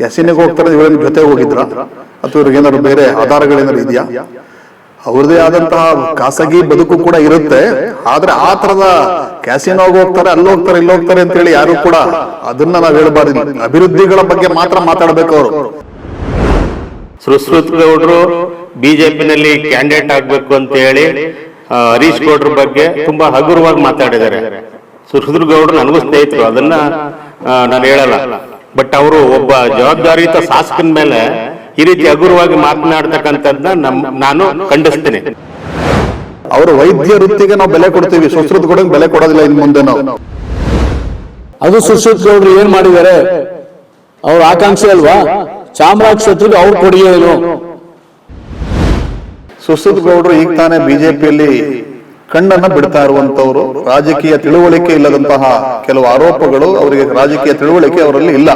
ಕ್ಯಾಸಿನಿಗೆ ಹೋಗ್ತಾರೆ, ಇವರ ಜೊತೆ ಹೋಗಿದ್ರ? ಅಥವಾ ಇವ್ರಿಗೆ ಏನಾದ್ರು ಬೇರೆ ಆಧಾರಗಳೇನಾದ್ರು ಇದೆಯಾ? ಅವ್ರದೇ ಆದಂತಹ ಖಾಸಗಿ ಬದುಕು ಕೂಡ ಇರುತ್ತೆ. ಆದ್ರೆ ಆ ತರದ ಕ್ಯಾಸಿನೋಗ್ ಹೋಗ್ತಾರೆ, ಅಲ್ಲಿ ಹೋಗ್ತಾರೆ, ಇಲ್ಲಿ ಹೋಗ್ತಾರೆ ಅಂತ ಹೇಳಿ ಯಾರು ಕೂಡ ಅದನ್ನ ನಾವು ಹೇಳ್ಬಾರ್ದು ಅಭಿವೃದ್ಧಿಗಳ ಬಗ್ಗೆ ಮಾತ್ರ ಮಾತಾಡ್ಬೇಕು ಅವರು. ಸುಶ್ರುತ್ ಗೌಡ್ರು ಬಿಜೆಪಿನಲ್ಲಿ ಕ್ಯಾಂಡಿಡೇಟ್ ಆಗ್ಬೇಕು ಅಂತ ಹೇಳಿ ಹರೀಶ್ ಗೌಡ್ರ ಬಗ್ಗೆ ತುಂಬಾ ಹಗುರವಾಗಿ ಮಾತಾಡಿದ್ದಾರೆ. ಸುಶ್ರುತ್ ಗೌಡ್ರು ನನಗೂ ಸ್ನೇಹಿತರು, ಅದನ್ನ ನಾನು ಹೇಳಲ್ಲ. ಬಟ್ ಅವರು ಒಬ್ಬ ಜವಾಬ್ದಾರಿಯುತ ಶಾಸಕನ ಮೇಲೆ ಈ ರೀತಿ ಹಗುರವಾಗಿ ಮಾತನಾಡ್ತಕ್ಕಂಥದ್ದನ್ನ ನಮ್ ನಾನು ಖಂಡಿಸ್ತೇನೆ. ಅವರು ವೈದ್ಯ ವೃತ್ತಿಗೆ ನಾವು ಬೆಲೆ ಕೊಡ್ತೀವಿ. ಸುಶ್ರುತ್ ಕೂಡ ಬೆಲೆ ಕೊಡೋದಿಲ್ಲ ಇನ್ ಮುಂದೆ ನಾವು. ಅದು ಸುಶ್ರುತ್ ಗೌಡ್ರು ಏನ್ ಮಾಡಿದ್ದಾರೆ? ಅವ್ರ ಆಕಾಂಕ್ಷೆ ಅಲ್ವಾ? ಚಾಮರಾಜ ಕ್ಷೇತ್ರಕ್ಕೆ ಅವ್ರ ಕೊಡುಗೆ ಏನು? ಸುಶ್ರುತ್ ಗೌಡ್ರು ಈಗ ತಾನೇ ಬಿಜೆಪಿಯಲ್ಲಿ ಕಣ್ಣನ್ನ ಬಿಡ್ತಾ ಇರುವಂತವರು ರಾಜಕೀಯ ತಿಳುವಳಿಕೆ ಇಲ್ಲದಂತಹ ಕೆಲವು ಆರೋಪಗಳು ಅವರಿಗೆ ರಾಜಕೀಯ ತಿಳುವಳಿಕೆ ಅವರಲ್ಲಿ ಇಲ್ಲ.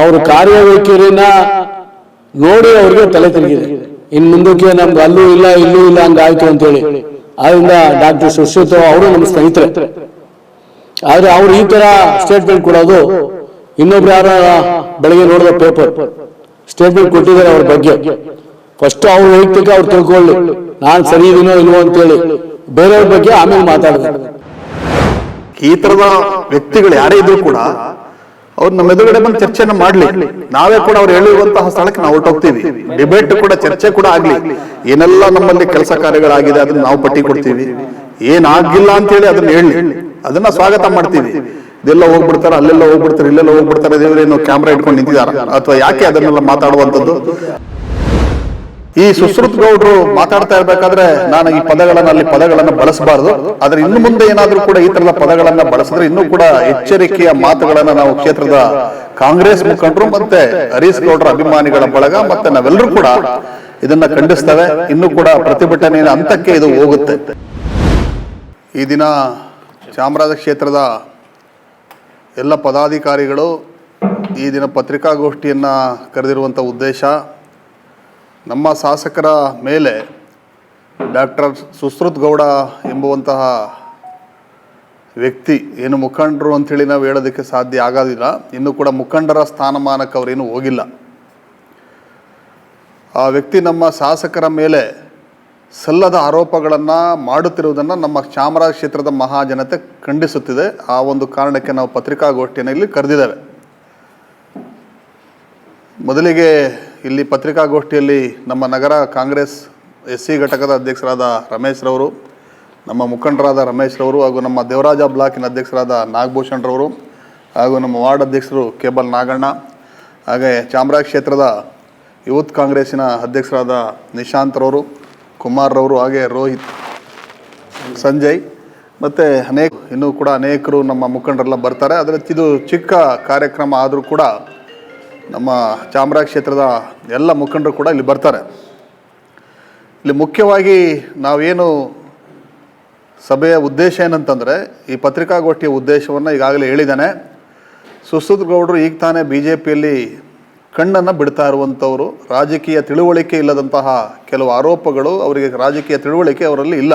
ಅವ್ರ ಕಾರ್ಯವೈಖರಿನ ನೋಡಿ ಅವ್ರಿಗೆ ತಲೆ ತಿರುಗಿದೆ. ಇನ್ ಮುಂದಕ್ಕೆ ನಮ್ಗೆ ಅಲ್ಲೂ ಇಲ್ಲ, ಇಲ್ಲೂ ಇಲ್ಲ ಹಂಗಾಯ್ತು ಅಂತೇಳಿ. ಆದ್ರಿಂದ ಡಾಕ್ಟರ್ ಸುಶ್ರುತ್ ಅವರು ನಮ್ಮ ಸ್ನೇಹಿತರೆ. ಆದ್ರೆ ಅವ್ರು ಈ ತರ ಸ್ಟೇಟ್ಮೆಂಟ್ ಕೊಡೋದು ಇನ್ನೊಬ್ರು ಯಾರ ಬೆಳಗ್ಗೆ ನೋಡಿದ ಪೇಪರ್ ಸ್ಟೇಟ್ಮೆಂಟ್ ಕೊಟ್ಟಿದ್ದಾರೆ ಅವ್ರ ಬಗ್ಗೆ. ಫಸ್ಟ್ ಅವ್ರ ವೈಯಕ್ತಿಕ ಅವ್ರು ತಿಳ್ಕೊಳ್ಳಿ. ನಾನ್ ಸರಿ ಇದೀನೋ ಇಲ್ವೋ ಅಂತೇಳಿ. ಬೇರೆಯವ್ರ ಬಗ್ಗೆ ಆಮೇಲೆ ಮಾತಾಡ್ತಾರೆ ಈ ತರದ ವ್ಯಕ್ತಿಗಳು ಯಾರೇ ಇದ್ರು ಕೂಡ ಅವ್ರು ನಮ್ಮ ಎದುರುಗಡೆ ಬಂದು ಚರ್ಚೆನ ಮಾಡ್ಲಿ. ನಾವೇ ಕೂಡ ಅವ್ರು ಹೇಳುವಂತಹ ಸ್ಥಳಕ್ಕೆ ನಾವು ಹೊರಟೋಗ್ತೀವಿ. ಡಿಬೇಟ್ ಕೂಡ, ಚರ್ಚೆ ಕೂಡ ಆಗ್ಲಿ. ಏನೆಲ್ಲ ನಮ್ಮಲ್ಲಿ ಕೆಲಸ ಕಾರ್ಯಗಳಾಗಿದೆ ಅದನ್ನ ನಾವು ಪಟ್ಟಿ ಕೊಡ್ತೀವಿ. ಏನಾಗಿಲ್ಲ ಅಂತ ಹೇಳಿ ಅದನ್ನ ಹೇಳಿ. ಅದನ್ನ ಸ್ವಾಗತ ಮಾಡ್ತೀವಿ. ಇದೆಲ್ಲ ಹೋಗ್ಬಿಡ್ತಾರೆ? ಅಲ್ಲೆಲ್ಲ ಹೋಗ್ಬಿಡ್ತಾರೆ? ಇಲ್ಲೆಲ್ಲ ಹೋಗ್ಬಿಡ್ತಾರೆ? ದೇವರೇನು ಕ್ಯಾಮ್ರಾ ಇಟ್ಕೊಂಡು ನಿಂತಿದ್ದಾರೆ ಅಥವಾ ಯಾಕೆ ಅದನ್ನೆಲ್ಲ ಮಾತಾಡುವಂಥದ್ದು? ಈ ಸುಶ್ರುತ್ ಗೌಡ್ರು ಮಾತಾಡ್ತಾ ಇರ್ಬೇಕಾದ್ರೆ ನಾನು ಈ ಪದಗಳನ್ನ, ಅಲ್ಲಿ ಪದಗಳನ್ನ ಬಳಸಬಾರದು. ಆದ್ರೆ ಇನ್ನು ಮುಂದೆ ಏನಾದ್ರೂ ಕೂಡ ಈ ತರದ ಪದಗಳನ್ನ ಬಳಸಿದ್ರೆ ಇನ್ನೂ ಕೂಡ ಎಚ್ಚರಿಕೆಯ ಮಾತುಗಳನ್ನ ನಾವು ಕ್ಷೇತ್ರದ ಕಾಂಗ್ರೆಸ್ ಮುಖಂಡರು ಮತ್ತೆ ಹರೀಶ್ ಗೌಡ್ರ ಅಭಿಮಾನಿಗಳ ಬಳಗ ಮತ್ತೆ ನಾವೆಲ್ಲರೂ ಕೂಡ ಇದನ್ನ ಖಂಡಿಸ್ತೇವೆ. ಇನ್ನು ಕೂಡ ಪ್ರತಿಭಟನೆಯ ಹಂತಕ್ಕೆ ಇದು ಹೋಗುತ್ತೆ. ಈ ದಿನ ಚಾಮರಾಜ ಕ್ಷೇತ್ರದ ಎಲ್ಲ ಪದಾಧಿಕಾರಿಗಳು ಈ ದಿನ ಪತ್ರಿಕಾಗೋಷ್ಠಿಯನ್ನ ಕರೆದಿರುವಂಥ ಉದ್ದೇಶ ನಮ್ಮ ಶಾಸಕರ ಮೇಲೆ ಡಾಕ್ಟರ್ ಸುಶ್ರುತ್ ಗೌಡ ಎಂಬುವಂತಹ ವ್ಯಕ್ತಿ ಏನು ಮುಖಂಡರು ಅಂಥೇಳಿ ನಾವು ಹೇಳೋದಕ್ಕೆ ಸಾಧ್ಯ ಆಗೋದಿಲ್ಲ. ಇನ್ನು ಕೂಡ ಮುಖಂಡರ ಸ್ಥಾನಮಾನಕ್ಕೆ ಅವರೇನು ಹೋಗಿಲ್ಲ. ಆ ವ್ಯಕ್ತಿ ನಮ್ಮ ಶಾಸಕರ ಮೇಲೆ ಸಲ್ಲದ ಆರೋಪಗಳನ್ನು ಮಾಡುತ್ತಿರುವುದನ್ನು ನಮ್ಮ ಚಾಮರಾಜ ಕ್ಷೇತ್ರದ ಮಹಾಜನತೆ ಖಂಡಿಸುತ್ತಿದೆ. ಆ ಒಂದು ಕಾರಣಕ್ಕೆ ನಾವು ಪತ್ರಿಕಾಗೋಷ್ಠಿಯಲ್ಲಿ ಕರೆದಿದ್ದೇವೆ. ಮೊದಲಿಗೆ ಇಲ್ಲಿ ಪತ್ರಿಕಾಗೋಷ್ಠಿಯಲ್ಲಿ ನಮ್ಮ ನಗರ ಕಾಂಗ್ರೆಸ್ ಎಸ್ ಸಿ ಘಟಕದ ಅಧ್ಯಕ್ಷರಾದ ರಮೇಶ್ರವರು ನಮ್ಮ ಮುಖಂಡರಾದ ರಮೇಶ್ರವರು ಹಾಗೂ ನಮ್ಮ ದೇವರಾಜ ಬ್ಲಾಕಿನ ಅಧ್ಯಕ್ಷರಾದ ನಾಗಭೂಷಣ್ರವರು ಹಾಗೂ ನಮ್ಮ ವಾರ್ಡ್ ಅಧ್ಯಕ್ಷರು ಕೇಬಲ್ ನಾಗಣ್ಣ, ಹಾಗೆ ಚಾಮರಾಜ ಕ್ಷೇತ್ರದ ಯೂತ್ ಕಾಂಗ್ರೆಸ್ಸಿನ ಅಧ್ಯಕ್ಷರಾದ ನಿಶಾಂತ್ರವರು ಕುಮಾರ್ರವರು ಕುಮಾರ್ ರವರು ಹಾಗೆ ರೋಹಿತ್, ಸಂಜಯ್ ಮತ್ತು ಅನೇಕ, ಇನ್ನೂ ಕೂಡ ಅನೇಕರು ನಮ್ಮ ಮುಖಂಡರೆಲ್ಲ ಬರ್ತಾರೆ. ಆದರೆ ಇದು ಚಿಕ್ಕ ಕಾರ್ಯಕ್ರಮ ಆದರೂ ಕೂಡ ನಮ್ಮ ಚಾಮರಾಜ ಕ್ಷೇತ್ರದ ಎಲ್ಲ ಮುಖಂಡರು ಕೂಡ ಇಲ್ಲಿ ಬರ್ತಾರೆ. ಇಲ್ಲಿ ಮುಖ್ಯವಾಗಿ ನಾವೇನು ಸಭೆಯ ಉದ್ದೇಶ ಏನಂತಂದರೆ, ಈ ಪತ್ರಿಕಾಗೋಷ್ಠಿಯ ಉದ್ದೇಶವನ್ನು ಈಗಾಗಲೇ ಹೇಳಿದ್ದಾನೆ. ಸುಶ್ರುತ್ ಗೌಡರು ಈಗ ತಾನೇ ಬಿ ಜೆ ಪಿಯಲ್ಲಿ ಕಣ್ಣನ್ನು ಬಿಡ್ತಾ ಇರುವಂಥವರು. ರಾಜಕೀಯ ತಿಳುವಳಿಕೆ ಇಲ್ಲದಂತಹ ಕೆಲವು ಆರೋಪಗಳು ಅವರಿಗೆ ರಾಜಕೀಯ ತಿಳುವಳಿಕೆ ಅವರಲ್ಲಿ ಇಲ್ಲ.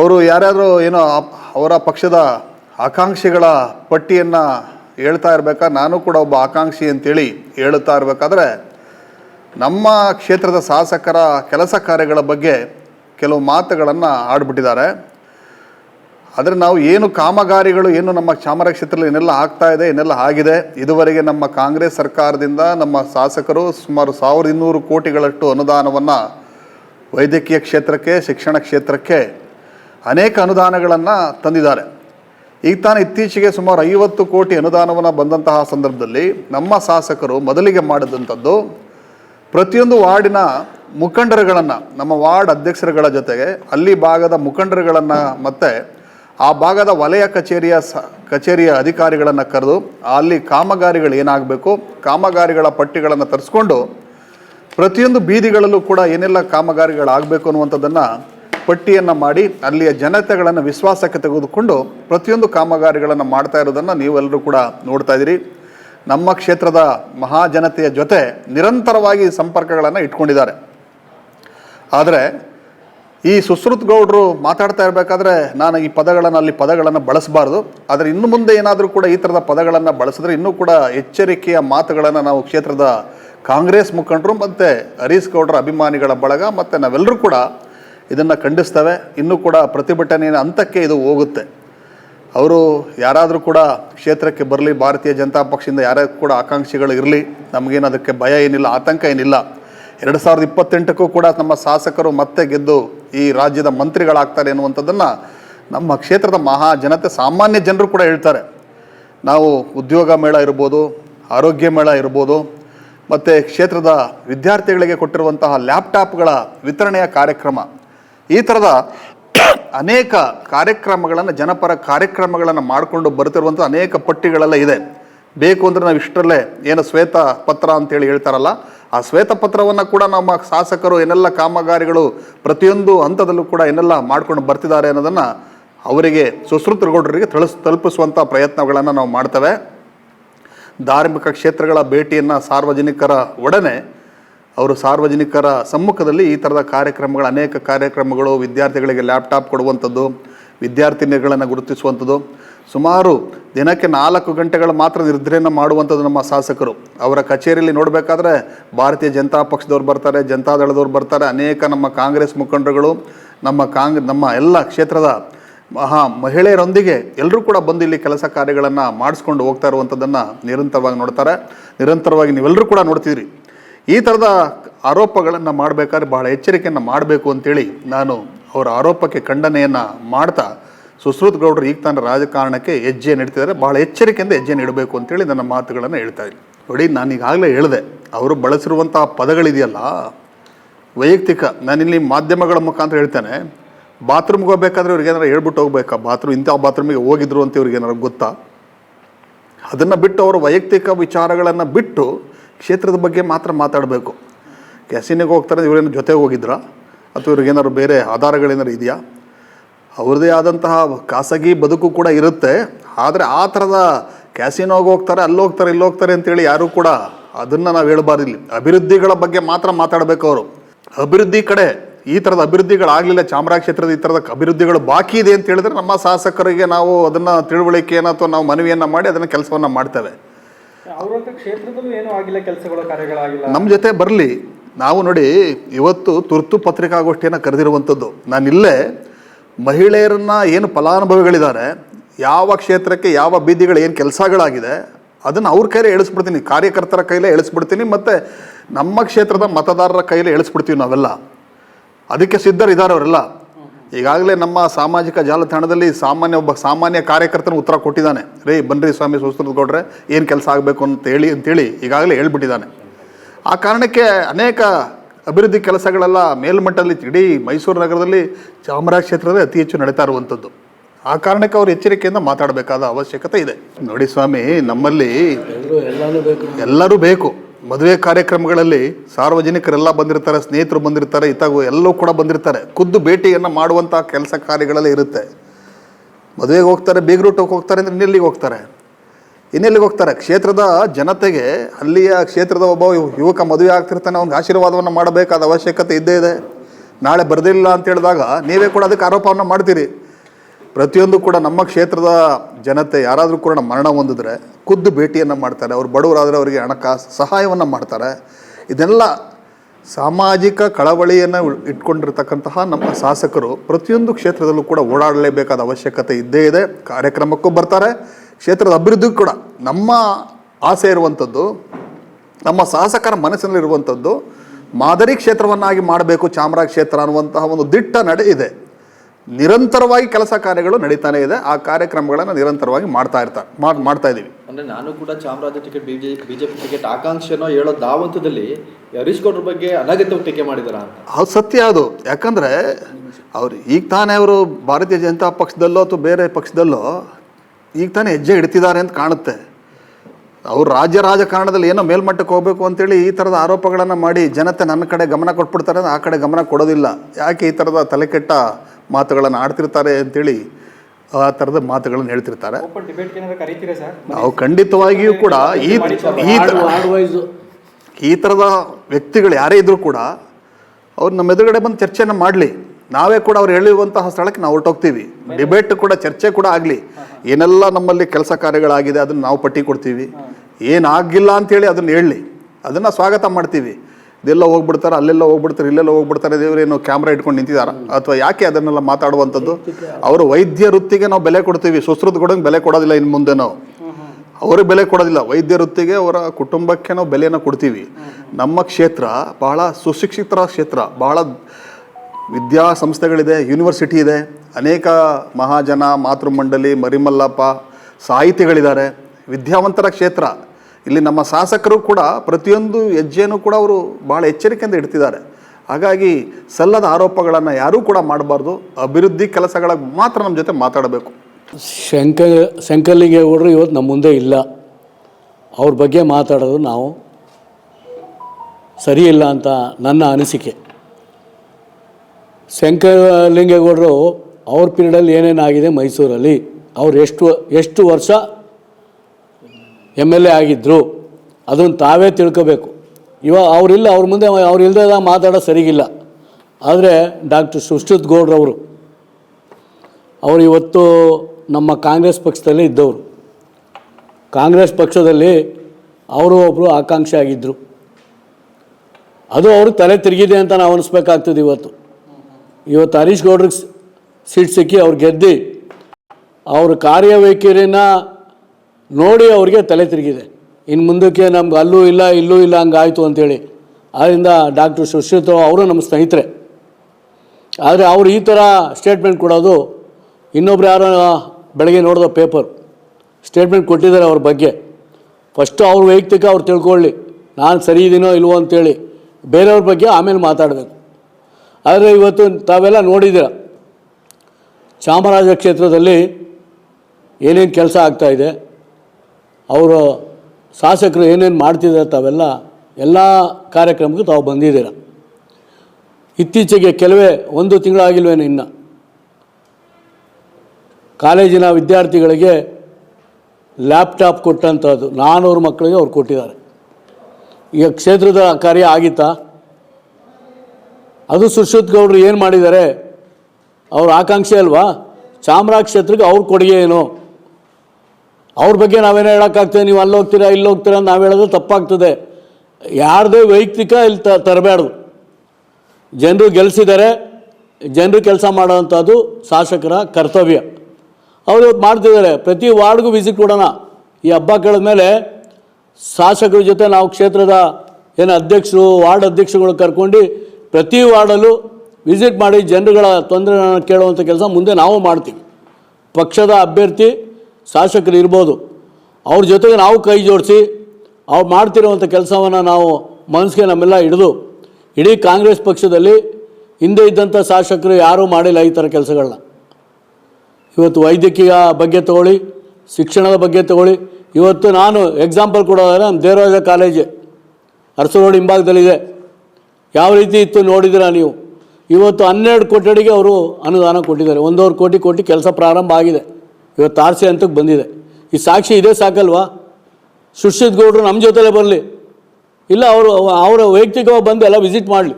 ಅವರು ಯಾರ್ಯಾರು ಏನೋ ಅವರ ಪಕ್ಷದ ಆಕಾಂಕ್ಷಿಗಳ ಪಟ್ಟಿಯನ್ನು ಹೇಳ್ತಾ ಇರಬೇಕಾ? ನಾನು ಕೂಡ ಒಬ್ಬ ಆಕಾಂಕ್ಷಿ ಅಂತೇಳಿ ಹೇಳುತ್ತಾ ಇರಬೇಕಾದ್ರೆ, ನಮ್ಮ ಕ್ಷೇತ್ರದ ಶಾಸಕರ ಕೆಲಸ ಕಾರ್ಯಗಳ ಬಗ್ಗೆ ಕೆಲವು ಮಾತುಗಳನ್ನು ಆಡ್ಬಿಟ್ಟಿದ್ದಾರೆ. ಆದರೆ ನಾವು ಏನು ಕಾಮಗಾರಿಗಳು, ಏನು ನಮ್ಮ ಚಾಮರ ಕ್ಷೇತ್ರದಲ್ಲಿ ಏನೆಲ್ಲ ಆಗ್ತಾ ಇದೆ ಏನೆಲ್ಲ ಆಗಿದೆ. ಇದುವರೆಗೆ ನಮ್ಮ ಕಾಂಗ್ರೆಸ್ ಸರ್ಕಾರದಿಂದ ನಮ್ಮ ಶಾಸಕರು ಸುಮಾರು ಸಾವಿರದ ಇನ್ನೂರು ಕೋಟಿಗಳಷ್ಟು ಅನುದಾನವನ್ನು ವೈದ್ಯಕೀಯ ಕ್ಷೇತ್ರಕ್ಕೆ, ಶಿಕ್ಷಣ ಕ್ಷೇತ್ರಕ್ಕೆ ಅನೇಕ ಅನುದಾನಗಳನ್ನು ತಂದಿದ್ದಾರೆ. ಈಗ ತಾನು ಇತ್ತೀಚೆಗೆ ಸುಮಾರು ಐವತ್ತು ಕೋಟಿ ಅನುದಾನವನ್ನು ಬಂದಂತಹ ಸಂದರ್ಭದಲ್ಲಿ ನಮ್ಮ ಶಾಸಕರು ಮೊದಲಿಗೆ ಮಾಡಿದಂಥದ್ದು ಪ್ರತಿಯೊಂದು ವಾರ್ಡಿನ ಮುಖಂಡರುಗಳನ್ನು, ನಮ್ಮ ವಾರ್ಡ್ ಅಧ್ಯಕ್ಷರುಗಳ ಜೊತೆಗೆ ಅಲ್ಲಿ ಭಾಗದ ಮುಖಂಡರುಗಳನ್ನು ಮತ್ತು ಆ ಭಾಗದ ವಲಯ ಕಚೇರಿಯ ಸ, ಕಚೇರಿಯ ಅಧಿಕಾರಿಗಳನ್ನು ಕರೆದು ಅಲ್ಲಿ ಕಾಮಗಾರಿಗಳು ಏನಾಗಬೇಕು, ಕಾಮಗಾರಿಗಳ ಪಟ್ಟಿಗಳನ್ನು ತರಿಸ್ಕೊಂಡು ಪ್ರತಿಯೊಂದು ಬೀದಿಗಳಲ್ಲೂ ಕೂಡ ಏನೆಲ್ಲ ಕಾಮಗಾರಿಗಳಾಗಬೇಕು ಅನ್ನುವಂಥದ್ದನ್ನು ಪಟ್ಟಿಯನ್ನು ಮಾಡಿ ಅಲ್ಲಿಯ ಜನತೆಗಳನ್ನು ವಿಶ್ವಾಸಕ್ಕೆ ತೆಗೆದುಕೊಂಡು ಪ್ರತಿಯೊಂದು ಕಾಮಗಾರಿಗಳನ್ನು ಮಾಡ್ತಾ ಇರೋದನ್ನು ನೀವೆಲ್ಲರೂ ಕೂಡ ನೋಡ್ತಾ ಇದ್ದೀರಿ. ನಮ್ಮ ಕ್ಷೇತ್ರದ ಮಹಾಜನತೆಯ ಜೊತೆ ನಿರಂತರವಾಗಿ ಸಂಪರ್ಕಗಳನ್ನು ಇಟ್ಕೊಂಡಿದ್ದಾರೆ. ಆದರೆ ಈ ಸುಶ್ರುತ್ ಗೌಡ್ರು ಮಾತಾಡ್ತಾ ಇರಬೇಕಾದ್ರೆ ನಾನು ಈ ಪದಗಳನ್ನು ಅಲ್ಲಿ ಪದಗಳನ್ನು ಬಳಸಬಾರ್ದು. ಆದರೆ ಇನ್ನು ಮುಂದೆ ಏನಾದರೂ ಕೂಡ ಈ ಥರದ ಪದಗಳನ್ನು ಬಳಸಿದ್ರೆ ಇನ್ನೂ ಕೂಡ ಎಚ್ಚರಿಕೆಯ ಮಾತುಗಳನ್ನು ನಾವು ಕ್ಷೇತ್ರದ ಕಾಂಗ್ರೆಸ್ ಮುಖಂಡರು ಮತ್ತು ಹರೀಶ್ ಗೌಡರ ಅಭಿಮಾನಿಗಳ ಬಳಗ ಮತ್ತು ನಾವೆಲ್ಲರೂ ಕೂಡ ಇದನ್ನು ಖಂಡಿಸ್ತವೆ. ಇನ್ನೂ ಕೂಡ ಪ್ರತಿಭಟನೆಯ ಹಂತಕ್ಕೆ ಇದು ಹೋಗುತ್ತೆ. ಅವರು ಯಾರಾದರೂ ಕೂಡ ಕ್ಷೇತ್ರಕ್ಕೆ ಬರಲಿ, ಭಾರತೀಯ ಜನತಾ ಪಕ್ಷದಿಂದ ಯಾರೇ ಕೂಡ ಆಕಾಂಕ್ಷಿಗಳು ಇರಲಿ, ನಮಗೇನು ಅದಕ್ಕೆ ಭಯ ಏನಿಲ್ಲ, ಆತಂಕ ಏನಿಲ್ಲ. ಎರಡು ಸಾವಿರದ ಇಪ್ಪತ್ತೆಂಟಕ್ಕೂ ಕೂಡ ನಮ್ಮ ಶಾಸಕರು ಮತ್ತೆ ಗೆದ್ದು ಈ ರಾಜ್ಯದ ಮಂತ್ರಿಗಳಾಗ್ತಾರೆ ಎನ್ನುವಂಥದ್ದನ್ನು ನಮ್ಮ ಕ್ಷೇತ್ರದ ಮಹಾ ಜನತೆ ಸಾಮಾನ್ಯ ಜನರು ಕೂಡ ಹೇಳ್ತಾರೆ. ನಾವು ಉದ್ಯೋಗ ಮೇಳ ಇರ್ಬೋದು, ಆರೋಗ್ಯ ಮೇಳ ಇರ್ಬೋದು, ಮತ್ತು ಕ್ಷೇತ್ರದ ವಿದ್ಯಾರ್ಥಿಗಳಿಗೆ ಕೊಟ್ಟಿರುವಂತಹ ಲ್ಯಾಪ್ಟಾಪ್ಗಳ ವಿತರಣೆಯ ಕಾರ್ಯಕ್ರಮ. ಈ ಥರದ ಅನೇಕ ಕಾರ್ಯಕ್ರಮಗಳನ್ನು, ಜನಪರ ಕಾರ್ಯಕ್ರಮಗಳನ್ನು ಮಾಡಿಕೊಂಡು ಬರ್ತಿರುವಂಥ ಅನೇಕ ಪಟ್ಟಿಗಳೆಲ್ಲ ಇದೆ. ಬೇಕು ಅಂದರೆ ನಾವು ಇಷ್ಟರಲ್ಲೇ ಏನು ಶ್ವೇತ ಪತ್ರ ಅಂತೇಳಿ ಹೇಳ್ತಾರಲ್ಲ, ಆ ಶ್ವೇತ ಪತ್ರವನ್ನು ಕೂಡ ನಮ್ಮ ಶಾಸಕರು, ಏನೆಲ್ಲ ಕಾಮಗಾರಿಗಳು ಪ್ರತಿಯೊಂದು ಹಂತದಲ್ಲೂ ಕೂಡ ಏನೆಲ್ಲ ಮಾಡ್ಕೊಂಡು ಬರ್ತಿದ್ದಾರೆ ಅನ್ನೋದನ್ನು ಅವರಿಗೆ, ಸುಶ್ರುತಗೌಡರಿಗೆ ತಳಿಸ್ ತಲುಪಿಸುವಂಥ ಪ್ರಯತ್ನಗಳನ್ನು ನಾವು ಮಾಡ್ತೇವೆ. ಧಾರ್ಮಿಕ ಕ್ಷೇತ್ರಗಳ ಭೇಟಿಯನ್ನು ಸಾರ್ವಜನಿಕರ ಒಡನೆ ಅವರು ಸಾರ್ವಜನಿಕರ ಸಮ್ಮುಖದಲ್ಲಿ ಈ ಥರದ ಕಾರ್ಯಕ್ರಮಗಳು, ಅನೇಕ ಕಾರ್ಯಕ್ರಮಗಳು ವಿದ್ಯಾರ್ಥಿಗಳಿಗೆ ಲ್ಯಾಪ್ಟಾಪ್ ಕೊಡುವಂಥದ್ದು, ವಿದ್ಯಾರ್ಥಿನಿಗಳನ್ನು ಗುರುತಿಸುವಂಥದ್ದು. ಸುಮಾರು ದಿನಕ್ಕೆ ನಾಲ್ಕು ಗಂಟೆಗಳು ಮಾತ್ರ ನಿರ್ಧರಿಯನ್ನು ಮಾಡುವಂಥದ್ದು ನಮ್ಮ ಶಾಸಕರು. ಅವರ ಕಚೇರಿಯಲ್ಲಿ ನೋಡಬೇಕಾದ್ರೆ ಭಾರತೀಯ ಜನತಾ ಪಕ್ಷದವ್ರು ಬರ್ತಾರೆ, ಜನತಾದಳದವ್ರು ಬರ್ತಾರೆ. ಅನೇಕ ನಮ್ಮ ಕಾಂಗ್ರೆಸ್ ಮುಖಂಡರುಗಳು, ನಮ್ಮ ಕಾಂಗ್, ನಮ್ಮ ಎಲ್ಲ ಕ್ಷೇತ್ರದ ಮಹಾ ಮಹಿಳೆಯರೊಂದಿಗೆ ಎಲ್ಲರೂ ಕೂಡ ಬಂದು ಇಲ್ಲಿ ಕೆಲಸ ಕಾರ್ಯಗಳನ್ನು ಮಾಡಿಸ್ಕೊಂಡು ಹೋಗ್ತಾ ಇರುವಂಥದ್ದನ್ನು ನಿರಂತರವಾಗಿ ನೋಡ್ತಾರೆ. ನಿರಂತರವಾಗಿ ನೀವೆಲ್ಲರೂ ಕೂಡ ನೋಡ್ತಿದ್ರಿ ಈ ಥರದ ಆರೋಪಗಳನ್ನು ಮಾಡಬೇಕಾದ್ರೆ ಬಹಳ ಎಚ್ಚರಿಕೆಯನ್ನು ಮಾಡಬೇಕು ಅಂತೇಳಿ ನಾನು ಅವರ ಆರೋಪಕ್ಕೆ ಖಂಡನೆಯನ್ನು ಮಾಡ್ತಾ ಸುಶ್ರುತ್ ಗೌಡರು ಈಗ ತನ್ನ ರಾಜಕಾರಣಕ್ಕೆ ಹೆಜ್ಜೆ ನೀಡ್ತಿದ್ದಾರೆ ಬಹಳ ಎಚ್ಚರಿಕೆಯಿಂದ ಹೆಜ್ಜೆ ನೀಡಬೇಕು ಅಂತೇಳಿ ನನ್ನ ಮಾತುಗಳನ್ನು ಹೇಳ್ತಾ ಇದ್ದೀನಿ. ನೋಡಿ, ನಾನು ಈಗಾಗಲೇ ಹೇಳಿದೆ, ಅವರು ಬಳಸಿರುವಂಥ ಪದಗಳಿದೆಯಲ್ಲ, ವೈಯಕ್ತಿಕ ನಾನಿಲ್ಲಿ ಮಾಧ್ಯಮಗಳ ಮುಖಾಂತರ ಹೇಳ್ತೇನೆ. ಬಾತ್ರೂಮ್ಗೆ ಹೋಗ್ಬೇಕಾದ್ರೆ ಇವ್ರಿಗೆ ಏನಾರು ಹೇಳ್ಬಿಟ್ಟು ಹೋಗ್ಬೇಕಾ? ಬಾತ್ರೂಮ್, ಇಂಥ ಬಾತ್ರೂಮಿಗೆ ಹೋಗಿದ್ರು ಅಂತ ಇವ್ರಿಗೆ ಏನಾರು ಗೊತ್ತಾ? ಅದನ್ನು ಬಿಟ್ಟು ಅವರು ವೈಯಕ್ತಿಕ ವಿಚಾರಗಳನ್ನು ಬಿಟ್ಟು ಕ್ಷೇತ್ರದ ಬಗ್ಗೆ ಮಾತ್ರ ಮಾತಾಡಬೇಕು. ಕ್ಯಾಸಿನಿಗೆ ಹೋಗ್ತಾರೆ, ಇವರೇನು ಜೊತೆಗೆ ಹೋಗಿದ್ರಾ? ಅಥವಾ ಇವ್ರಿಗೇನಾದ್ರು ಬೇರೆ ಆಧಾರಗಳೇನಾದ್ರು ಇದೆಯಾ? ಅವ್ರದ್ದೇ ಆದಂತಹ ಖಾಸಗಿ ಬದುಕು ಕೂಡ ಇರುತ್ತೆ. ಆದರೆ ಆ ಥರದ ಕ್ಯಾಸಿನೋಗೆ ಹೋಗ್ತಾರೆ, ಅಲ್ಲಿ ಹೋಗ್ತಾರೆ, ಇಲ್ಲಿ ಹೋಗ್ತಾರೆ ಅಂತೇಳಿ ಯಾರೂ ಕೂಡ ಅದನ್ನು ನಾವು ಹೇಳಬಾರ್ದಿಲ್ಲ. ಅಭಿವೃದ್ಧಿಗಳ ಬಗ್ಗೆ ಮಾತ್ರ ಮಾತಾಡಬೇಕು ಅವರು. ಅಭಿವೃದ್ಧಿ ಕಡೆ ಈ ಥರದ ಅಭಿವೃದ್ಧಿಗಳಾಗಲಿಲ್ಲ. ಚಾಮರಾಜ ಕ್ಷೇತ್ರದ ಈ ಥರದ ಅಭಿವೃದ್ಧಿಗಳು ಬಾಕಿ ಇದೆ ಅಂತ ಹೇಳಿದ್ರೆ ನಮ್ಮ ಶಾಸಕರಿಗೆ ನಾವು ಅದನ್ನು ತಿಳುವಳಿಕೆಯನ್ನು ಅಥವಾ ನಾವು ಮನವಿಯನ್ನು ಮಾಡಿ ಅದನ್ನು ಕೆಲಸವನ್ನು ಮಾಡ್ತೇವೆ. ನಮ್ಮ ಜೊತೆ ಬರಲಿ. ನಾವು ನೋಡಿ, ಇವತ್ತು ತುರ್ತು ಪತ್ರಿಕಾಗೋಷ್ಠಿಯನ್ನು ಕರೆದಿರುವಂಥದ್ದು. ನಾನಿಲ್ಲೇ. ಮಹಿಳೆಯರನ್ನ ಏನು ಫಲಾನುಭವಿಗಳಿದ್ದಾರೆ, ಯಾವ ಕ್ಷೇತ್ರಕ್ಕೆ ಯಾವ ಬೀದಿಗಳು ಏನು ಕೆಲಸಗಳಾಗಿದೆ, ಅದನ್ನು ಅವ್ರ ಕೈಲೇ ಎಳಿಸ್ಬಿಡ್ತೀನಿ. ಕಾರ್ಯಕರ್ತರ ಕೈಲೇ ಎಳಿಸ್ಬಿಡ್ತೀನಿ, ಮತ್ತು ನಮ್ಮ ಕ್ಷೇತ್ರದ ಮತದಾರರ ಕೈಲೇ ಎಳಿಸ್ಬಿಡ್ತೀವಿ ನಾವೆಲ್ಲ. ಅದಕ್ಕೆ ಸಿದ್ಧರಿದ್ದಾರೆ ಅವರೆಲ್ಲ. ಈಗಾಗಲೇ ನಮ್ಮ ಸಾಮಾಜಿಕ ಜಾಲತಾಣದಲ್ಲಿ ಸಾಮಾನ್ಯ ಒಬ್ಬ ಸಾಮಾನ್ಯ ಕಾರ್ಯಕರ್ತನ ಉತ್ತರ ಕೊಟ್ಟಿದ್ದಾನೆ. ರೇ ಬನ್ರಿ ಸ್ವಾಮಿ ಗೌಡ್ರೆ ಏನು ಕೆಲಸ ಆಗಬೇಕು ಅಂತ ಹೇಳಿ ಅಂತೇಳಿ ಈಗಾಗಲೇ ಹೇಳ್ಬಿಟ್ಟಿದ್ದಾನೆ. ಆ ಕಾರಣಕ್ಕೆ ಅನೇಕ ಅಭಿವೃದ್ಧಿ ಕೆಲಸಗಳೆಲ್ಲ ಮೇಲ್ಮಟ್ಟದಲ್ಲಿ ಇಡೀ ಮೈಸೂರು ನಗರದಲ್ಲಿ ಚಾಮರಾಜ ಕ್ಷೇತ್ರದಲ್ಲಿ ಅತಿ ಹೆಚ್ಚು ನಡೀತಾ ಇರುವಂಥದ್ದು. ಆ ಕಾರಣಕ್ಕೆ ಅವರು ಎಚ್ಚರಿಕೆಯಿಂದ ಮಾತಾಡಬೇಕಾದ ಅವಶ್ಯಕತೆ ಇದೆ. ನೋಡಿ ಸ್ವಾಮಿ ನಮ್ಮಲ್ಲಿ ಎಲ್ಲರೂ ಬೇಕು. ಮದುವೆ ಕಾರ್ಯಕ್ರಮಗಳಲ್ಲಿ ಸಾರ್ವಜನಿಕರೆಲ್ಲ ಬಂದಿರ್ತಾರೆ, ಸ್ನೇಹಿತರು ಬಂದಿರ್ತಾರೆ, ಇತ್ತಾಗೂ ಎಲ್ಲರೂ ಕೂಡ ಬಂದಿರ್ತಾರೆ. ಖುದ್ದು ಭೇಟಿಯನ್ನು ಮಾಡುವಂಥ ಕೆಲಸ ಕಾರ್ಯಗಳೆಲ್ಲ ಇರುತ್ತೆ. ಮದುವೆಗೆ ಹೋಗ್ತಾರೆ ಬೀಗ್ರೂಟಕ್ಕೆ ಹೋಗ್ತಾರೆ ಅಂದರೆ ಇನ್ನೆಲ್ಲಿಗೆ ಹೋಗ್ತಾರೆ? ಇನ್ನೆಲ್ಲಿಗೆ ಹೋಗ್ತಾರೆ? ಕ್ಷೇತ್ರದ ಜನತೆಗೆ ಅಲ್ಲಿಯ ಕ್ಷೇತ್ರದ ಒಬ್ಬ ಯುವಕ ಮದುವೆ ಆಗ್ತಿರ್ತಾನೆ, ಅವ್ನಿಗೆ ಆಶೀರ್ವಾದವನ್ನು ಮಾಡಬೇಕಾದ ಅವಶ್ಯಕತೆ ಇದ್ದೇ ಇದೆ. ನಾಳೆ ಬರೆದಿಲ್ಲ ಅಂತ ಹೇಳಿದಾಗ ನೀವೇ ಕೂಡ ಅದಕ್ಕೆ ಆರೋಪವನ್ನು ಮಾಡ್ತೀರಿ. ಪ್ರತಿಯೊಂದು ಕೂಡ ನಮ್ಮ ಕ್ಷೇತ್ರದ ಜನತೆ ಯಾರಾದರೂ ಕೂಡ ಮರಣ ಹೊಂದಿದ್ರೆ ಖುದ್ದು ಭೇಟಿಯನ್ನು ಮಾಡ್ತಾರೆ. ಅವ್ರು ಬಡವರಾದರೆ ಅವರಿಗೆ ಹಣಕಾಸು ಸಹಾಯವನ್ನು ಮಾಡ್ತಾರೆ. ಇದೆಲ್ಲ ಸಾಮಾಜಿಕ ಕಳವಳಿಯನ್ನು ಇಟ್ಕೊಂಡಿರ್ತಕ್ಕಂತಹ ನಮ್ಮ ಶಾಸಕರು ಪ್ರತಿಯೊಂದು ಕ್ಷೇತ್ರದಲ್ಲೂ ಕೂಡ ಓಡಾಡಲೇಬೇಕಾದ ಅವಶ್ಯಕತೆ ಇದ್ದೇ ಇದೆ. ಕಾರ್ಯಕ್ರಮಕ್ಕೂ ಬರ್ತಾರೆ. ಕ್ಷೇತ್ರದ ಅಭಿವೃದ್ಧಿಗೂ ಕೂಡ ನಮ್ಮ ಆಸೆ ಇರುವಂಥದ್ದು, ನಮ್ಮ ಶಾಸಕರ ಮನಸ್ಸಿನಲ್ಲಿರುವಂಥದ್ದು ಮಾದರಿ ಕ್ಷೇತ್ರವನ್ನಾಗಿ ಮಾಡಬೇಕು ಚಾಮರಾಜ ಕ್ಷೇತ್ರ ಅನ್ನುವಂತಹ ಒಂದು ದಿಟ್ಟ ನಡೆ ಇದೆ. ನಿರಂತರವಾಗಿ ಕೆಲಸ ಕಾರ್ಯಗಳು ನಡೀತಾನೆ ಇದೆ. ಆ ಕಾರ್ಯಕ್ರಮಗಳನ್ನು ನಿರಂತರವಾಗಿ ಮಾಡ್ತಾ ಇರ್ತಾರೆ ಮಾಡ್ ಮಾಡ್ತಾ ಇದ್ದೀವಿ. ಅಂದ್ರೆ ನಾನು ಕೂಡ Chamaraja ticket BJP BJP ticket ಆಕಾಂಕ್ಷೆನೋ ಹೇಳೋ ದಾವಂತದಲ್ಲಿ ಹರೀಶ್ ಗೌಡ್ರ ಬಗ್ಗೆ ಅನಗತ್ಯ ಟೀಕೆ ಮಾಡಿದಾರ ಅಂತ? ಅದು ಸತ್ಯ ಅದು. ಯಾಕಂದರೆ ಅವ್ರು ಈಗ ತಾನೇ ಅವರು ಭಾರತೀಯ ಜನತಾ ಪಕ್ಷದಲ್ಲೋ ಅಥವಾ ಬೇರೆ ಪಕ್ಷದಲ್ಲೋ ಈಗ ತಾನೇ ಹೆಜ್ಜೆ ಇಡ್ತಿದ್ದಾರೆ ಅಂತ ಕಾಣುತ್ತೆ. ಅವ್ರು ರಾಜ್ಯ ರಾಜಕಾರಣದಲ್ಲಿ ಏನೋ ಮೇಲ್ಮಟ್ಟಕ್ಕೆ ಹೋಗಬೇಕು ಅಂತೇಳಿ ಈ ಥರದ ಆರೋಪಗಳನ್ನು ಮಾಡಿ ಜನತೆ ನನ್ನ ಕಡೆ ಗಮನ ಕೊಟ್ಬಿಡ್ತಾರೆ ಅಂದ್ರೆ ಆ ಕಡೆ ಗಮನ ಕೊಡೋದಿಲ್ಲ. ಯಾಕೆ ಈ ಥರದ ತಲೆಕೆಟ್ಟ ಮಾತುಗಳನ್ನು ಆಡ್ತಿರ್ತಾರೆ ಅಂತೇಳಿ ಆ ಥರದ ಮಾತುಗಳನ್ನು ಹೇಳ್ತಿರ್ತಾರೆ. ಓಪನ್ ಡಿಬೇಟ್ಗೆ ಏನಾದ್ರು ಕರೀತೀರಾ ಸರ್? ನಾವು ಖಂಡಿತವಾಗಿಯೂ ಕೂಡ ಈ ಈ ಈ ಥರದ ವ್ಯಕ್ತಿಗಳು ಯಾರೇ ಇದ್ದರೂ ಕೂಡ ಅವ್ರು ನಮ್ಮ ಎದುರುಗಡೆ ಬಂದು ಚರ್ಚೆಯನ್ನು ಮಾಡಲಿ. ನಾವೇ ಕೂಡ ಅವ್ರು ಹೇಳಿರುವಂತಹ ಸ್ಥಳಕ್ಕೆ ನಾವು ಹೊರಟೋಗ್ತೀವಿ. ಡಿಬೇಟ್ ಕೂಡ ಚರ್ಚೆ ಕೂಡ ಆಗಲಿ. ಏನೆಲ್ಲ ನಮ್ಮಲ್ಲಿ ಕೆಲಸ ಕಾರ್ಯಗಳಾಗಿದೆ ಅದನ್ನು ನಾವು ಪಟ್ಟಿ ಕೊಡ್ತೀವಿ. ಏನಾಗಿಲ್ಲ ಅಂತೇಳಿ ಅದನ್ನು ಹೇಳಲಿ. ಅದನ್ನು ಸ್ವಾಗತ ಮಾಡ್ತೀವಿ. ಇದೆಲ್ಲ ಹೋಗ್ಬಿಡ್ತಾರೆ, ಅಲ್ಲೆಲ್ಲ ಹೋಗ್ಬಿಡ್ತಾರೆ, ಇಲ್ಲೆಲ್ಲ ಹೋಗ್ಬಿಡ್ತಾರೆ ದೇವರೇನು ಕ್ಯಾಮ್ರಾ ಇಟ್ಕೊಂಡು ನಿಂತಿದ್ದಾರ ಅಥವಾ ಯಾಕೆ ಅದನ್ನೆಲ್ಲ ಮಾತಾಡುವಂಥದ್ದು? ಅವರು ವೈದ್ಯ ವೃತ್ತಿಗೆ ನಾವು ಬೆಲೆ ಕೊಡ್ತೀವಿ, ಸುಶ್ರುತ ಕೊಡೋಂಗೆ ಬೆಲೆ ಕೊಡೋದಿಲ್ಲ ಇನ್ನು ಮುಂದೆ ನಾವು. ಅವ್ರಿಗೆ ಬೆಲೆ ಕೊಡೋದಿಲ್ಲ, ವೈದ್ಯ ವೃತ್ತಿಗೆ ಅವರ ಕುಟುಂಬಕ್ಕೆ ನಾವು ಬೆಲೆಯನ್ನು ಕೊಡ್ತೀವಿ. ನಮ್ಮ ಕ್ಷೇತ್ರ ಬಹಳ ಸುಶಿಕ್ಷಿತರ ಕ್ಷೇತ್ರ, ಬಹಳ ವಿದ್ಯಾ ಸಂಸ್ಥೆಗಳಿದೆ ಯೂನಿವರ್ಸಿಟಿ ಇದೆ, ಅನೇಕ ಮಹಾಜನ, ಮಾತೃಮಂಡಲಿ, ಮರಿಮಲ್ಲಪ್ಪ, ಸಾಹಿತಿಗಳಿದ್ದಾರೆ. ವಿದ್ಯಾವಂತರ ಕ್ಷೇತ್ರ ಇಲ್ಲಿ ನಮ್ಮ ಶಾಸಕರು ಕೂಡ ಪ್ರತಿಯೊಂದು ಹೆಜ್ಜೆಯನ್ನು ಕೂಡ ಅವರು ಭಾಳ ಎಚ್ಚರಿಕೆಯಿಂದ ಇಡ್ತಿದ್ದಾರೆ. ಹಾಗಾಗಿ ಸಲ್ಲದ ಆರೋಪಗಳನ್ನು ಯಾರೂ ಕೂಡ ಮಾಡಬಾರ್ದು. ಅಭಿವೃದ್ಧಿ ಕೆಲಸಗಳ ಮಾತ್ರ ನಮ್ಮ ಜೊತೆ ಮಾತಾಡಬೇಕು. ಶಂಕ ಶಂಕರಲಿಂಗೇಗೌಡರು ಇವತ್ತು ನಮ್ಮ ಮುಂದೆ ಇಲ್ಲ. ಅವ್ರ ಬಗ್ಗೆ ಮಾತಾಡೋದು ನಾವು ಸರಿಯಿಲ್ಲ ಅಂತ ನನ್ನ ಅನಿಸಿಕೆ. ಶಂಕರಲಿಂಗೇಗೌಡರು ಅವ್ರ ಪೀರಿಯಡಲ್ಲಿ ಏನೇನಾಗಿದೆ ಮೈಸೂರಲ್ಲಿ, ಅವ್ರು ಎಷ್ಟು ಎಷ್ಟು ವರ್ಷ ಎಂ ಎಲ್ ಎ ಆಗಿದ್ದರು ಅದನ್ನು ತಾವೇ ತಿಳ್ಕೋಬೇಕು. ಇವಾಗ ಅವರಿಲ್ಲ, ಅವ್ರ ಮುಂದೆ ಅವ್ರು ಇಲ್ಲದಾಗ ಮಾತಾಡೋ ಸರಿಗಿಲ್ಲ. ಆದರೆ ಡಾಕ್ಟರ್ ಸುಶ್ರುತ್ ಗೌಡ್ರವರು ಅವರು ಇವತ್ತು ನಮ್ಮ ಕಾಂಗ್ರೆಸ್ ಪಕ್ಷದಲ್ಲಿ ಇದ್ದವರು. ಕಾಂಗ್ರೆಸ್ ಪಕ್ಷದಲ್ಲಿ ಅವರು ಒಬ್ಬರು ಆಕಾಂಕ್ಷೆ ಆಗಿದ್ದರು ಅದು ಅವರು ತಲೆ ತಿರುಗಿದೆ ಅಂತ ನಾವು ಅನಿಸ್ಬೇಕಾಗ್ತದೆ ಇವತ್ತು. ಇವತ್ತು ಹರೀಶ್ ಗೌಡ್ರಿಗೆ ಸೀಟ್ ಸಿಕ್ಕಿ ಅವ್ರು ಗೆದ್ದು, ಅವ್ರ ಕಾರ್ಯವೈಖರಿನ ನೋಡಿ ಅವ್ರಿಗೆ ತಲೆ ತಿರುಗಿದೆ. ಇನ್ನು ಮುಂದಕ್ಕೆ ನಮ್ಗೆ ಅಲ್ಲೂ ಇಲ್ಲ, ಇಲ್ಲೂ ಇಲ್ಲ ಹಂಗಾಯಿತು ಅಂತೇಳಿ. ಆದ್ದರಿಂದ ಡಾಕ್ಟರ್ ಸುಶ್ರುತ್ ಅವರು ನಮ್ಮ ಸ್ನೇಹಿತರೆ. ಆದರೆ ಅವರು ಈ ಥರ ಸ್ಟೇಟ್ಮೆಂಟ್ ಕೊಡೋದು ಇನ್ನೊಬ್ರು ಯಾರೋ ಬೆಳಗ್ಗೆ ನೋಡಿದ ಪೇಪರ್. ಸ್ಟೇಟ್ಮೆಂಟ್ ಕೊಟ್ಟಿದ್ದಾರೆ ಅವ್ರ ಬಗ್ಗೆ. ಫಸ್ಟು ಅವ್ರ ವೈಯಕ್ತಿಕ ಅವ್ರು ತಿಳ್ಕೊಳ್ಳಿ. ನಾನು ಸರಿ ಇದೀನೋ ಇಲ್ವೋ ಅಂತೇಳಿ. ಬೇರೆಯವ್ರ ಬಗ್ಗೆ ಆಮೇಲೆ ಮಾತಾಡಬೇಕು. ಆದರೆ ಇವತ್ತು ತಾವೆಲ್ಲ ನೋಡಿದ್ದೀರ. ಚಾಮರಾಜ ಕ್ಷೇತ್ರದಲ್ಲಿ ಏನೇನು ಕೆಲಸ ಆಗ್ತಾಯಿದೆ ಅವರು ಶಾಸಕರು ಏನೇನು ಮಾಡ್ತಿದ್ದಾರೆ ತಾವೆಲ್ಲ ಎಲ್ಲ ಕಾರ್ಯಕ್ರಮಕ್ಕೂ ತಾವು ಬಂದಿದ್ದೀರ? ಇತ್ತೀಚೆಗೆ ಕೆಲವೇ ಒಂದು ತಿಂಗಳಾಗಿಲ್ವೇನು ಇನ್ನು? ಕಾಲೇಜಿನ ವಿದ್ಯಾರ್ಥಿಗಳಿಗೆ ಲ್ಯಾಪ್ಟಾಪ್ ಕೊಟ್ಟಂಥದ್ದು ನಾನ್ನೂರು ಮಕ್ಕಳಿಗೆ ಅವ್ರು ಕೊಟ್ಟಿದ್ದಾರೆ. ಈಗ ಕ್ಷೇತ್ರದ ಕಾರ್ಯ ಆಗಿತ್ತಾ? ಅದು ಸುಶ್ರುತ್ ಗೌಡ್ರು ಏನು ಮಾಡಿದ್ದಾರೆ? ಅವ್ರ ಆಕಾಂಕ್ಷೆ ಅಲ್ವಾ? ಚಾಮರಾಜ ಕ್ಷೇತ್ರಕ್ಕೆ ಅವ್ರ ಕೊಡುಗೆ ಏನು? ಅವ್ರ ಬಗ್ಗೆ ನಾವೇನೋ ಹೇಳೋಕ್ಕಾಗ್ತದೆ ನೀವು ಅಲ್ಲಿ ಹೋಗ್ತೀರಾ ಇಲ್ಲಿ ಹೋಗ್ತೀರಾ ನಾವು ಹೇಳೋದು ತಪ್ಪಾಗ್ತದೆ. ಯಾರದೇ ವೈಯಕ್ತಿಕ ಇಲ್ಲಿ ತ ತರಬೇಡ್ದು ಜನರು ಗೆಲ್ಲಿಸಿದ್ದಾರೆ ಜನರು ಕೆಲಸ ಮಾಡೋವಂಥದ್ದು ಶಾಸಕರ ಕರ್ತವ್ಯ. ಅವರು ಇವತ್ತು ಮಾಡ್ತಿದ್ದಾರೆ ಪ್ರತಿ ವಾರ್ಡ್ಗೂ ವಿಸಿಟ್ ಕೊಡೋಣ. ಈ ಹಬ್ಬ ಕೇಳಿದ ಮೇಲೆ ಶಾಸಕರ ಜೊತೆ ನಾವು ಕ್ಷೇತ್ರದ ಏನು ಅಧ್ಯಕ್ಷರು, ವಾರ್ಡ್ ಅಧ್ಯಕ್ಷರುಗಳು ಕರ್ಕೊಂಡು ಪ್ರತಿ ವಾರ್ಡಲ್ಲೂ ವಿಸಿಟ್ ಮಾಡಿ ಜನರುಗಳ ತೊಂದರೆಗಳನ್ನು ಕೇಳುವಂಥ ಕೆಲಸ ಮುಂದೆ ನಾವು ಮಾಡ್ತೀವಿ. ಪಕ್ಷದ ಅಭ್ಯರ್ಥಿ ಶಾಸಕರು ಇರ್ಬೋದು. ಅವ್ರ ಜೊತೆಗೆ ನಾವು ಕೈ ಜೋಡಿಸಿ ಅವ್ರು ಮಾಡ್ತಿರೋವಂಥ ಕೆಲಸವನ್ನು ನಾವು ಮನಸ್ಸಿಗೆ ನಮ್ಮೆಲ್ಲ ಹಿಡಿದು ಇಡೀ ಕಾಂಗ್ರೆಸ್ ಪಕ್ಷದಲ್ಲಿ ಹಿಂದೆ ಇದ್ದಂಥ ಶಾಸಕರು ಯಾರೂ ಮಾಡಿಲ್ಲ ಈ ಥರ ಕೆಲಸಗಳನ್ನ. ಇವತ್ತು ವೈದ್ಯಕೀಯ ಬಗ್ಗೆ ತಗೊಳ್ಳಿ, ಶಿಕ್ಷಣದ ಬಗ್ಗೆ ತಗೊಳ್ಳಿ. ಇವತ್ತು ನಾನು ಎಕ್ಸಾಂಪಲ್ ಕೊಡೋದಾದ್ರೆ ನಮ್ಮ ದೇವರಾಜ ಕಾಲೇಜ್ ಅರಸು ರೋಡ್ ಹಿಂಭಾಗದಲ್ಲಿದೆ. ಯಾವ ರೀತಿ ಇತ್ತು ನೋಡಿದಿರಾ ನೀವು? ಇವತ್ತು ಹನ್ನೆರಡು ಕೋಟಿಗೆ ಅವರು ಅನುದಾನ ಕೊಟ್ಟಿದ್ದಾರೆ. ಒಂದೂವರೆ ಕೋಟಿ ಕೋಟಿ ಕೆಲಸ ಪ್ರಾರಂಭ ಆಗಿದೆ. ಇವತ್ತು ಆರ್ ಸಿ ಹಂತಕ್ಕೆ ಬಂದಿದೆ. ಈ ಸಾಕ್ಷಿ ಇದೇ ಸಾಕಲ್ವಾ? ಸುಶ್ರಿತ್ ಗೌಡ್ರು ನಮ್ಮ ಜೊತೆಲೇ ಬರಲಿ. ಇಲ್ಲ, ಅವರು ಅವರ ವೈಯಕ್ತಿಕವಾಗಿ ಬಂದು ಎಲ್ಲ ವಿಸಿಟ್ ಮಾಡಲಿ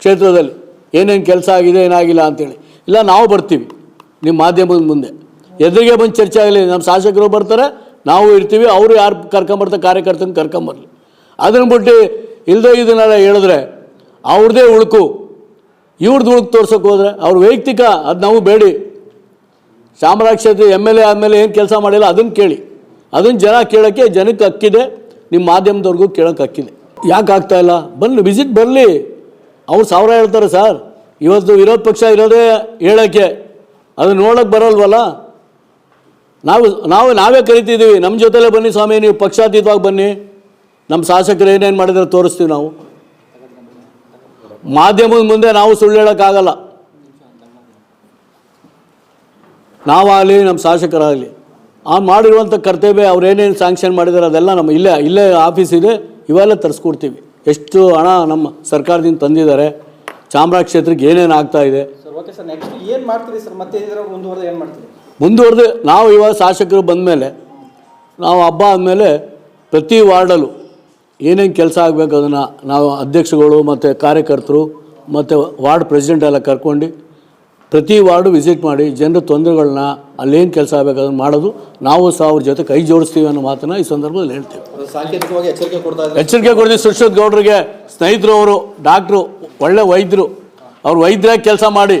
ಕ್ಷೇತ್ರದಲ್ಲಿ. ಏನೇನು ಕೆಲಸ ಆಗಿದೆ, ಏನಾಗಿಲ್ಲ ಅಂತೇಳಿ. ಇಲ್ಲ, ನಾವು ಬರ್ತೀವಿ. ನಿಮ್ಮ ಮಾಧ್ಯಮದ ಮುಂದೆ. ಎದುರಿಗೆ ಬಂದು ಚರ್ಚೆ ಆಗಲಿ. ನಮ್ಮ ಶಾಸಕರು ಬರ್ತಾರೆ, ನಾವು ಇರ್ತೀವಿ, ಅವರು ಯಾರು ಕರ್ಕೊಂಬರ್ತಾರೆ ಕಾರ್ಯಕರ್ತನ ಕರ್ಕೊಂಬರ್ಲಿ. ಅದನ್ನು ಬಿಟ್ಟು ಇಲ್ಲದೆ ಇದನ್ನೆಲ್ಲ ಹೇಳಿದ್ರೆ ಅವ್ರದ್ದೇ ಉಳುಕು. ಇವ್ರದ್ದು ಉಳುಕು ತೋರ್ಸೋಕೆ ಹೋದ್ರೆ ಅವ್ರ ವೈಯಕ್ತಿಕ ಅದು ನಾವು ಬೇಡಿ. ಚಾಮರಾಜ ಕ್ಷೇತ್ರ ಎಂ ಎಲ್ ಎ ಆದಮೇಲೆ ಏನು ಕೆಲಸ ಮಾಡಿಲ್ಲ ಅದನ್ನು ಕೇಳಿ. ಅದನ್ನು ಜನ ಕೇಳೋಕ್ಕೆ ಜನಕ್ಕೆ ಹಕ್ಕಿದೆ ನಿಮ್ಮ ಮಾಧ್ಯಮದವ್ರಿಗೂ ಕೇಳೋಕ್ಕೆ ಹಕ್ಕಿದೆ. ಯಾಕೆ ಇಲ್ಲ? ಬನ್ನಿ ವಿಸಿಟ್ ಬರಲಿ ಅವ್ರು ಸಾವಿರ ಹೇಳ್ತಾರೆ ಸರ್. ಇವತ್ತು ವಿರೋಧ ಪಕ್ಷ ಇರೋದೇ ಹೇಳೋಕ್ಕೆ. ಅದನ್ನು ನೋಡೋಕ್ಕೆ ಬರೋಲ್ವಲ್ಲ? ನಾವು ನಾವು, ನಾವೇ ಕರಿತಿದ್ದೀವಿ. ನಮ್ಮ ಜೊತೆಲೇ ಬನ್ನಿ ಸ್ವಾಮಿ, ನೀವು ಪಕ್ಷಾತೀತವಾಗಿ ಬನ್ನಿ. ನಮ್ಮ ಶಾಸಕರು ಏನೇನು ಮಾಡಿದ್ರೆ ತೋರಿಸ್ತೀವಿ ನಾವು. ಮಾಧ್ಯಮದ ಮುಂದೆ ನಾವು ಸುಳ್ಳು ಹೇಳೋಕ್ಕಾಗಲ್ಲ ನಾವಾಗಲಿ ನಮ್ಮ ಶಾಸಕರಾಗಲಿ ಆ ಮಾಡಿರುವಂಥ ಕರ್ತವ್ಯ ಅವ್ರು ಏನೇನು ಸ್ಯಾಂಕ್ಷನ್ ಮಾಡಿದ್ದಾರೆ ಅದೆಲ್ಲ ನಮ್ಮ ಇಲ್ಲೇ ಇಲ್ಲೇ ಆಫೀಸ್ ಇದೆ ಇವೆಲ್ಲ ತರಿಸ್ಕೊಡ್ತೀವಿ. ಎಷ್ಟು ಹಣ ನಮ್ಮ ಸರ್ಕಾರದಿಂದ ತಂದಿದ್ದಾರೆ ಚಾಮರಾಜ ಕ್ಷೇತ್ರಕ್ಕೆ ಏನೇನು ಆಗ್ತಾ ಇದೆ. ಮುಂದುವರೆದು ನಾವು ಇವಾಗ ಶಾಸಕರು ಬಂದ ಮೇಲೆ ನಾವು ಹಬ್ಬ ಆದಮೇಲೆ ಪ್ರತಿ ವಾರ್ಡಲ್ಲೂ ಏನೇನು ಕೆಲಸ ಆಗಬೇಕು ಅದನ್ನು ನಾವು ಅಧ್ಯಕ್ಷಗಳು ಮತ್ತು ಕಾರ್ಯಕರ್ತರು ಮತ್ತು ವಾರ್ಡ್ ಪ್ರೆಸಿಡೆಂಟ್ ಎಲ್ಲ ಕರ್ಕೊಂಡು ಪ್ರತಿ ವಾರ್ಡು ವಿಸಿಟ್ ಮಾಡಿ ಜನರ ತೊಂದರೆಗಳನ್ನ ಅಲ್ಲೇನು ಕೆಲಸ ಆಗಬೇಕಾದ್ರೆ ಮಾಡೋದು ನಾವು ಸಹ ಅವ್ರ ಜೊತೆ ಕೈ ಜೋಡಿಸ್ತೀವಿ ಅನ್ನೋ ಮಾತನ್ನು ಈ ಸಂದರ್ಭದಲ್ಲಿ ಹೇಳ್ತೀವಿ. ಸಾಂಕೇತಿಕವಾಗಿ ಎಚ್ಚರಿಕೆ ಕೊಡ್ತಾ ಎಚ್ಚರಿಕೆ ಕೊಡ್ತೀವಿ ಸುಶ್ರುತ್ ಗೌಡ್ರಿಗೆ. ಸ್ನೇಹಿತರು ಅವರು ಡಾಕ್ಟ್ರು ಒಳ್ಳೆ ವೈದ್ಯರು. ಅವ್ರು ವೈದ್ಯರಾಗಿ ಕೆಲಸ ಮಾಡಿ.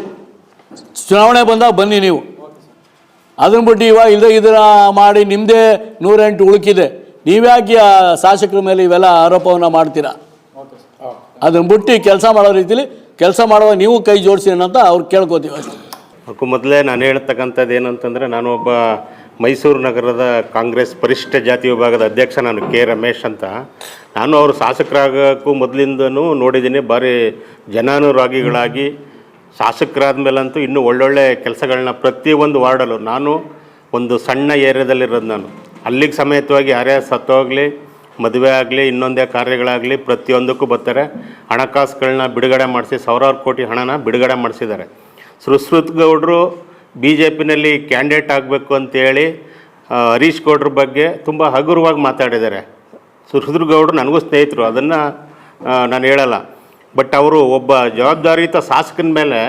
ಚುನಾವಣೆ ಬಂದಾಗ ಬನ್ನಿ ನೀವು. ಅದನ್ನು ಬಿಟ್ಟು ಇವಾಗ ಇಲ್ಲದೆ ಇದರ ಮಾಡಿ ನಿಮ್ಮದೇ ನೂರೆಂಟು ಉಳುಕಿದೆ. ನೀವ್ಯಾಕೆ ಆ ಶಾಸಕರ ಮೇಲೆ ಇವೆಲ್ಲ ಆರೋಪವನ್ನು ಮಾಡ್ತೀರಾ? ಅದನ್ನು ಬಿಟ್ಟು ಕೆಲಸ ಮಾಡೋ ರೀತಿಲಿ ಕೆಲಸ ಮಾಡುವಾಗ ನೀವು ಕೈ ಜೋಡಿಸಿ ಅಂತ ಅವ್ರು ಕೇಳ್ಕೊತೀವಿ ಅಷ್ಟೇ. ಅದಕ್ಕೂ ಮೊದಲೇ ನಾನು ಹೇಳ್ತಕ್ಕಂಥದ್ದು ಏನಂತಂದರೆ ನಾನು ಒಬ್ಬ ಮೈಸೂರು ನಗರದ ಕಾಂಗ್ರೆಸ್ ಪರಿಷ್ಠ ಜಾತಿ ವಿಭಾಗದ ಅಧ್ಯಕ್ಷ ನಾನು ಕೆ ರಮೇಶ್ ಅಂತ. ನಾನು ಅವರು ಶಾಸಕರಾಗೋಕ್ಕೂ ಮೊದಲಿಂದನೂ ನೋಡಿದ್ದೀನಿ, ಭಾರಿ ಜನಾನುರಾಗಿಗಳಾಗಿ ಶಾಸಕರಾದ ಮೇಲಂತೂ ಇನ್ನೂ ಒಳ್ಳೊಳ್ಳೆ ಕೆಲಸಗಳನ್ನ ಪ್ರತಿಯೊಂದು ವಾರ್ಡಲ್ಲೂ ನಾನು ಒಂದು ಸಣ್ಣ ಏರಿಯಾದಲ್ಲಿರೋದು ನಾನು. ಅಲ್ಲಿಗೆ ಸಮೇತವಾಗಿ ಯಾರ್ಯಾರು ಸತ್ತೋಗಲಿ ಮದುವೆ ಆಗಲಿ, ಇನ್ನೊಂದೇ ಕಾರ್ಯಗಳಾಗಲಿ ಪ್ರತಿಯೊಂದಕ್ಕೂ ಬರ್ತಾರೆ. ಹಣಕಾಸುಗಳನ್ನ ಬಿಡುಗಡೆ ಮಾಡಿಸಿ, ಸಾವಿರಾರು ಕೋಟಿ ಹಣನ ಬಿಡುಗಡೆ ಮಾಡಿಸಿದ್ದಾರೆ. ಸುಶ್ರುತ್ ಗೌಡರು ಬಿ ಜೆ ಪಿನಲ್ಲಿ ಕ್ಯಾಂಡಿಡೇಟ್ ಆಗಬೇಕು ಅಂತೇಳಿ ಹರೀಶ್ ಗೌಡ್ರ ಬಗ್ಗೆ ತುಂಬ ಹಗುರವಾಗಿ ಮಾತಾಡಿದ್ದಾರೆ. ಸುಶ್ರುತ್ ಗೌಡರು ನನಗೂ ಸ್ನೇಹಿತರು, ಅದನ್ನು ನಾನು ಹೇಳಲ್ಲ. ಬಟ್ ಅವರು ಒಬ್ಬ ಜವಾಬ್ದಾರಿಯುತ ಶಾಸಕನ ಮೇಲೆ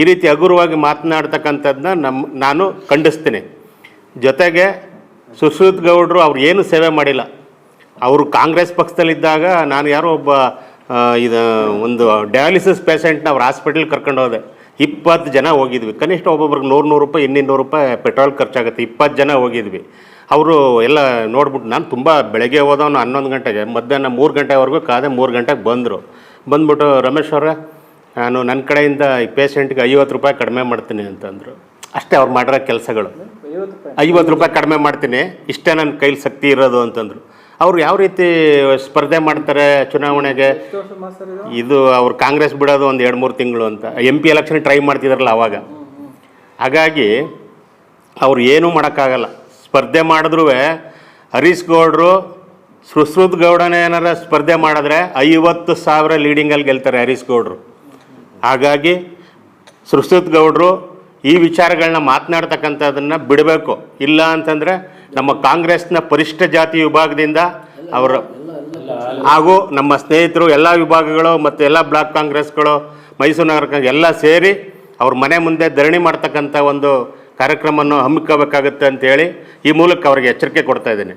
ಈ ರೀತಿ ಹಗುರವಾಗಿ ಮಾತನಾಡ್ತಕ್ಕಂಥದ್ದನ್ನ ನಮ್ಮ ನಾನು ಖಂಡಿಸ್ತೀನಿ. ಜೊತೆಗೆ ಸುಶ್ರುತ್ ಗೌಡರು ಅವ್ರು ಏನು ಸೇವೆ ಮಾಡಿಲ್ಲ. ಅವರು ಕಾಂಗ್ರೆಸ್ ಪಕ್ಷದಲ್ಲಿದ್ದಾಗ ನಾನು ಯಾರೋ ಒಬ್ಬ ಇದು, ಒಂದು ಡಯಾಲಿಸಿಸ್ ಪೇಷಂಟ್ನ ಅವ್ರ ಹಾಸ್ಪಿಟಲ್ ಕರ್ಕೊಂಡು ಹೋದೆ. ಇಪ್ಪತ್ತು ಜನ ಹೋಗಿದ್ವಿ. ಕನಿಷ್ಠ ಒಬ್ಬೊಬ್ರಿಗೆ ನೂರು ನೂರು ರೂಪಾಯಿ ಇನ್ನೂರು ರೂಪಾಯಿ ಪೆಟ್ರೋಲ್ ಖರ್ಚಾಗುತ್ತೆ. ಇಪ್ಪತ್ತು ಜನ ಹೋಗಿದ್ವಿ. ಅವರು ಎಲ್ಲ ನೋಡ್ಬಿಟ್ಟು, ನಾನು ತುಂಬ ಬೆಳಗ್ಗೆ ಹೋದವನು ಹನ್ನೊಂದು ಗಂಟೆಗೆ, ಮಧ್ಯಾಹ್ನ ಮೂರು ಗಂಟೆವರೆಗೂ ಕಾದೆ ಮೂರು ಗಂಟೆಗೆ ಬಂದರು. ಬಂದ್ಬಿಟ್ಟು ರಮೇಶ್ ಅವರೇ, ನಾನು ನನ್ನ ಕಡೆಯಿಂದ ಈ ಪೇಷಂಟ್ಗೆ ಐವತ್ತು ರೂಪಾಯಿ ಕಡಿಮೆ ಮಾಡ್ತೀನಿ ಅಂತಂದರು. ಅಷ್ಟೇ ಅವ್ರು ಮಾಡಿರೋ ಕೆಲಸಗಳು. ಐವತ್ತು ರೂಪಾಯಿ ಕಡಿಮೆ ಮಾಡ್ತೀನಿ, ಇಷ್ಟೇ ನನ್ನ ಕೈಲಿ ಶಕ್ತಿ ಇರೋದು ಅಂತಂದರು. ಅವ್ರು ಯಾವ ರೀತಿ ಸ್ಪರ್ಧೆ ಮಾಡ್ತಾರೆ ಚುನಾವಣೆಗೆ? ಇದು? ಅವ್ರು ಕಾಂಗ್ರೆಸ್ ಬಿಡೋದು ಒಂದು ಎರಡು ಮೂರು ತಿಂಗಳು ಅಂತ. ಎಂ ಪಿ ಎಲೆಕ್ಷನ್ ಟ್ರೈ ಮಾಡ್ತಿದ್ರಲ್ಲ ಅವಾಗ. ಹಾಗಾಗಿ ಅವ್ರು ಏನೂ ಮಾಡೋಕ್ಕಾಗಲ್ಲ. ಸ್ಪರ್ಧೆ ಮಾಡಿದ್ರೂ ಹರೀಶ್ ಗೌಡ್ರು ಸುಶ್ರುತ್ ಗೌಡನ ಏನಾರ ಸ್ಪರ್ಧೆ ಮಾಡಿದ್ರೆ ಐವತ್ತು ಸಾವಿರ ಲೀಡಿಂಗಲ್ಲಿ ಗೆಲ್ತಾರೆ ಹರೀಶ್ ಗೌಡ್ರು. ಹಾಗಾಗಿ ಸುಶ್ರುತ್ ಗೌಡ್ರು ಈ ವಿಚಾರಗಳನ್ನ ಮಾತನಾಡ್ತಕ್ಕಂಥದ್ದನ್ನು ಬಿಡಬೇಕು. ಇಲ್ಲ ಅಂತಂದರೆ ನಮ್ಮ ಕಾಂಗ್ರೆಸ್ನ ಪರಿಷ್ಠ ಜಾತಿ ವಿಭಾಗದಿಂದ ಅವರು ಹಾಗೂ ನಮ್ಮ ಸ್ನೇಹಿತರು ಎಲ್ಲ ವಿಭಾಗಗಳು ಮತ್ತು ಎಲ್ಲ ಬ್ಲಾಕ್ ಕಾಂಗ್ರೆಸ್ಗಳು, ಮೈಸೂರು ನಗರ ಎಲ್ಲ ಸೇರಿ ಅವ್ರ ಮನೆ ಮುಂದೆ ಧರಣಿ ಮಾಡ್ತಕ್ಕಂಥ ಒಂದು ಕಾರ್ಯಕ್ರಮವನ್ನು ಹಮ್ಮಿಕೋಬೇಕಾಗುತ್ತೆ ಅಂತೇಳಿ ಈ ಮೂಲಕ ಅವರಿಗೆ ಎಚ್ಚರಿಕೆ ಕೊಡ್ತಾ ಇದ್ದೀನಿ.